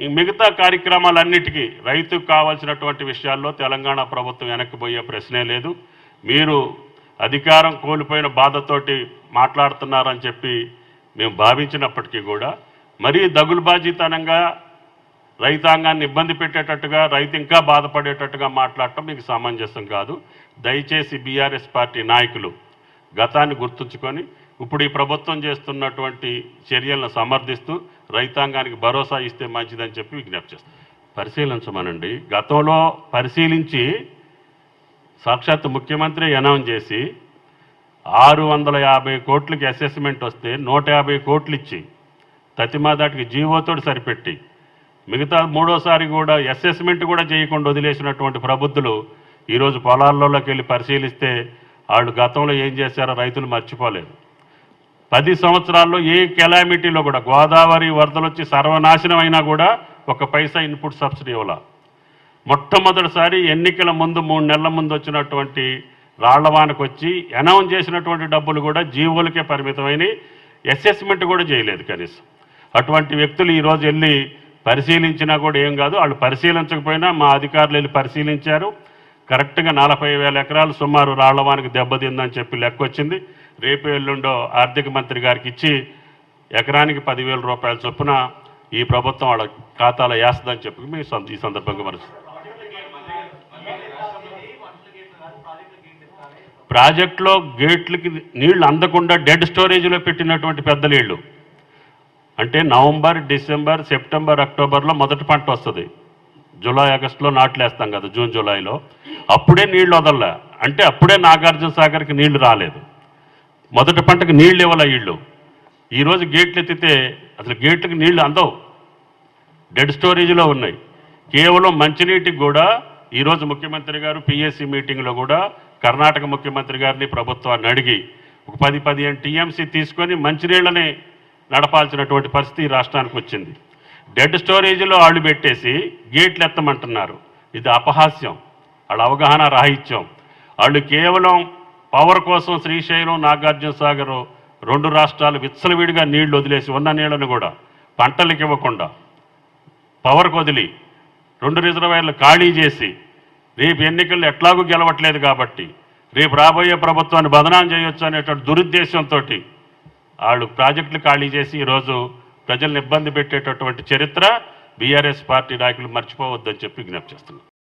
ఈ మిగతా కార్యక్రమాలన్నిటికీ రైతుకు కావాల్సినటువంటి విషయాల్లో తెలంగాణ ప్రభుత్వం వెనక్కిపోయే ప్రశ్నే లేదు. మీరు అధికారం కోల్పోయిన బాధతోటి మాట్లాడుతున్నారని చెప్పి మేము భావించినప్పటికీ కూడా మరీ దగులుబాజీతనంగా రైతాంగాన్ని ఇబ్బంది పెట్టేటట్టుగా రైతు ఇంకా బాధపడేటట్టుగా మాట్లాడటం మీకు సమంజసం కాదు. దయచేసి బీఆర్ఎస్ పార్టీ నాయకులు గతాన్ని గుర్తుంచుకొని ఇప్పుడు ఈ ప్రభుత్వం చేస్తున్నటువంటి చర్యలను సమర్థిస్తూ రైతాంగానికి భరోసా ఇస్తే మంచిదని చెప్పి విజ్ఞప్తి చేస్తాం పరిశీలించమనండి గతంలో పరిశీలించి సాక్షాత్ ముఖ్యమంత్రి అనౌన్స్ చేసి ఆరు వందల యాభై కోట్లకి అసెస్మెంట్ వస్తే నూట యాభై కోట్లు ఇచ్చి తతిమాదాటికి జీవోతోటి సరిపెట్టి మిగతా మూడోసారి కూడా అసెస్మెంట్ కూడా చేయకుండా వదిలేసినటువంటి ప్రబుద్ధులు ఈరోజు పొలాల్లోకి వెళ్ళి పరిశీలిస్తే వాళ్ళు గతంలో ఏం చేశారో రైతులు మర్చిపోలేదు పది సంవత్సరాల్లో ఏ కెలామిటీలో కూడా గోదావరి వరదలు వచ్చి సర్వనాశనం అయినా కూడా ఒక పైసా ఇన్పుట్ సబ్సిడీ ఇవ్వాల. మొట్టమొదటిసారి ఎన్నికల ముందు మూడు నెలల ముందు వచ్చినటువంటి రాళ్ళవానకు వచ్చి అనౌన్స్ చేసినటువంటి డబ్బులు కూడా జీవోలకే పరిమితమైన అసెస్మెంట్ కూడా చేయలేదు కనీసం. అటువంటి వ్యక్తులు ఈరోజు వెళ్ళి పరిశీలించినా కూడా ఏం కాదు వాళ్ళు పరిశీలించకపోయినా మా అధికారులు వెళ్ళి పరిశీలించారు. కరెక్ట్గా నలభై వేల ఎకరాలు సుమారు రాళ్ళవానికి దెబ్బతిందని చెప్పి లెక్క వచ్చింది రేపు ఎల్లుండో ఆర్థిక మంత్రి గారికి ఇచ్చి ఎకరానికి పదివేల రూపాయల చొప్పున ఈ ప్రభుత్వం వాళ్ళ ఖాతాలో వేస్తుందని చెప్పి మీ ఈ సందర్భంగా మరుస్తుంది ప్రాజెక్టులో గేట్లకి నీళ్ళు అందకుండా డెడ్ స్టోరేజ్లో పెట్టినటువంటి పెద్ద నీళ్ళు అంటే నవంబర్ డిసెంబర్ సెప్టెంబర్ అక్టోబర్లో మొదటి పంట వస్తుంది. జూలై ఆగస్టులో నాట్లు వేస్తాం కదా జూన్ జూలైలో. అప్పుడే నీళ్ళు వదలలే. అంటే అప్పుడే నాగార్జున సాగర్కి నీళ్ళు రాలేదు. మొదటి పంటకు నీళ్ళు ఇవ్వాలి వీళ్ళు? ఈరోజు గేట్లు ఎత్తితే అసలు గేట్లకు నీళ్ళు అందవు. డెడ్ స్టోరేజ్లో ఉన్నాయి. కేవలం మంచినీటికి కూడా ఈరోజు ముఖ్యమంత్రి గారు పిఎస్సి మీటింగ్లో కూడా కర్ణాటక ముఖ్యమంత్రి గారిని ప్రభుత్వాన్ని అడిగి ఒక పది పదిహేను టీఎంసీ తీసుకొని మంచినీళ్ళని నడపాల్సినటువంటి పరిస్థితి ఈ రాష్ట్రానికి వచ్చింది. డెడ్ స్టోరేజ్లో ఆళ్ళు పెట్టేసి గేట్లు ఎత్తమంటున్నారు. ఇది అపహాస్యం. వాళ్ళ అవగాహన రాహిత్యం. వాళ్ళు కేవలం పవర్ కోసం శ్రీశైలం నాగార్జున సాగర్ రెండు రాష్ట్రాలు విచ్చలవిడిగా నీళ్ళు వదిలేసి ఉన్న నీళ్ళను కూడా పంటలకు ఇవ్వకుండా పవర్కు వదిలి రెండు రిజర్వాయర్లు ఖాళీ చేసి రేపు ఎన్నికల్లో ఎట్లాగూ గెలవట్లేదు కాబట్టి రేపు రాబోయే ప్రభుత్వాన్ని బదనాం చేయొచ్చు అనేటువంటి దురుద్దేశంతో వాళ్ళు ప్రాజెక్టులు ఖాళీ చేసి ఈరోజు ప్రజల్ని ఇబ్బంది పెట్టేటటువంటి చరిత్ర బీఆర్ఎస్ పార్టీ నాయకులు మర్చిపోవద్దని చెప్పి విజ్ఞప్తి చేస్తున్నారు